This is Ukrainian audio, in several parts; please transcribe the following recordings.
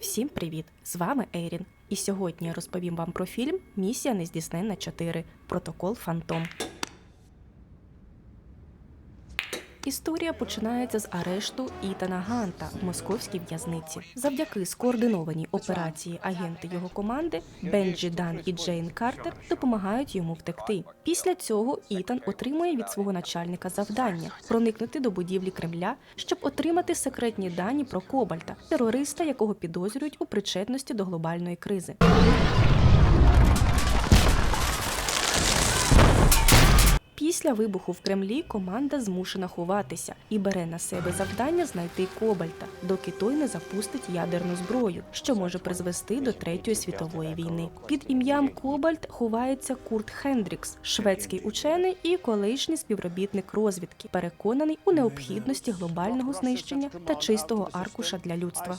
Всім привіт! З вами Ейрін. І сьогодні я розповім вам про фільм Місія нездійсненна 4. Протокол Фантом. Історія починається з арешту Ітана Ганта в московській в'язниці. Завдяки скоординованій операції агенти його команди Бенджі Дан і Джейн Картер допомагають йому втекти. Після цього Ітан отримує від свого начальника завдання проникнути до будівлі Кремля, щоб отримати секретні дані про Кобальта, терориста, якого підозрюють у причетності до глобальної кризи. Після вибуху в Кремлі команда змушена ховатися і бере на себе завдання знайти Кобальта, доки той не запустить ядерну зброю, що може призвести до третьої світової війни. Під ім'ям Кобальт ховається Курт Хендрікс, шведський учений і колишній співробітник розвідки, переконаний у необхідності глобального знищення та чистого аркуша для людства.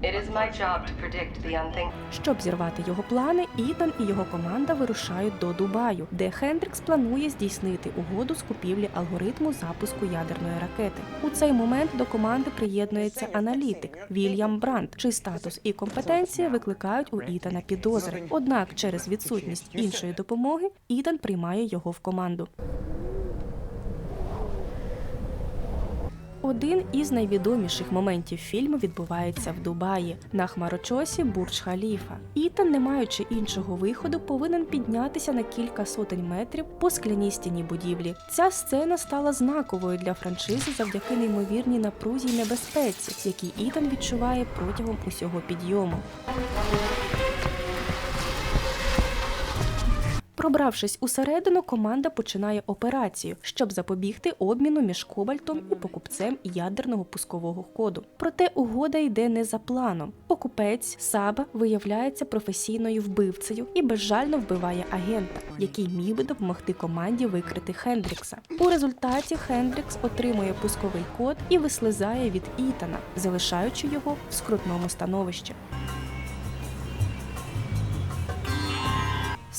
It is my job to predict the unthinkable. Щоб зірвати його плани, Ітан і його команда вирушають до Дубаю, де Хендрікс планує здійснити угоду з купівлі алгоритму запуску ядерної ракети. У цей момент до команди приєднується аналітик Вільям Брандт, чий статус і компетенції викликають у Ітана підозри. Однак, через відсутність іншої допомоги, Ітан приймає його в команду. Один із найвідоміших моментів фільму відбувається в Дубаї на хмарочосі Бурдж Халіфа. Ітан, не маючи іншого виходу, повинен піднятися на кілька сотень метрів по скляній стіні будівлі. Ця сцена стала знаковою для франшизи завдяки неймовірній напрузі й небезпеці, які Ітан відчуває протягом усього підйому. Пробравшись усередину, команда починає операцію, щоб запобігти обміну між кобальтом і покупцем ядерного пускового коду. Проте угода йде не за планом. Покупець Саба виявляється професійною вбивцею і безжально вбиває агента, який міг би допомогти команді викрити Хендрікса. У результаті Хендрікс отримує пусковий код і вислизає від Ітана, залишаючи його в скрутному становищі.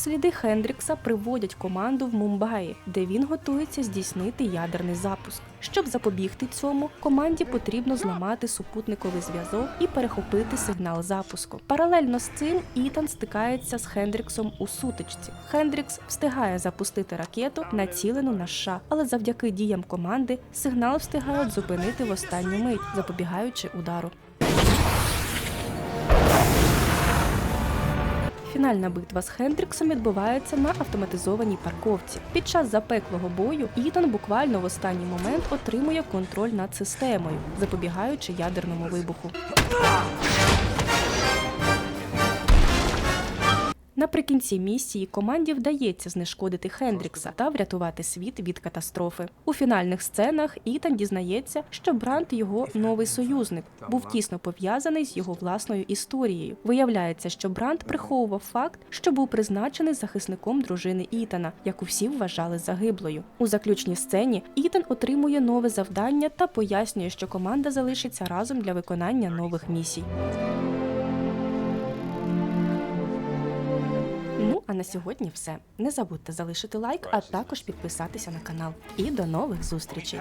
Сліди Хендрікса приводять команду в Мумбаї, де він готується здійснити ядерний запуск. Щоб запобігти цьому, команді потрібно зламати супутниковий зв'язок і перехопити сигнал запуску. Паралельно з цим Ітан стикається з Хендріксом у сутичці. Хендрікс встигає запустити ракету, націлену на США, але завдяки діям команди сигнал встигають зупинити в останню мить, запобігаючи удару. Фінальна битва з Хендріксом відбувається на автоматизованій парковці. Під час запеклого бою Ітан буквально в останній момент отримує контроль над системою, запобігаючи ядерному вибуху. Наприкінці місії команді вдається знешкодити Хендрікса та врятувати світ від катастрофи. У фінальних сценах Ітан дізнається, що Бранд його новий союзник був тісно пов'язаний з його власною історією. Виявляється, що Бранд приховував факт, що був призначений захисником дружини Ітана, яку всі вважали загиблою. У заключній сцені Ітан отримує нове завдання та пояснює, що команда залишиться разом для виконання нових місій. А на сьогодні все. Не забудьте залишити лайк, а також підписатися на канал. І до нових зустрічей!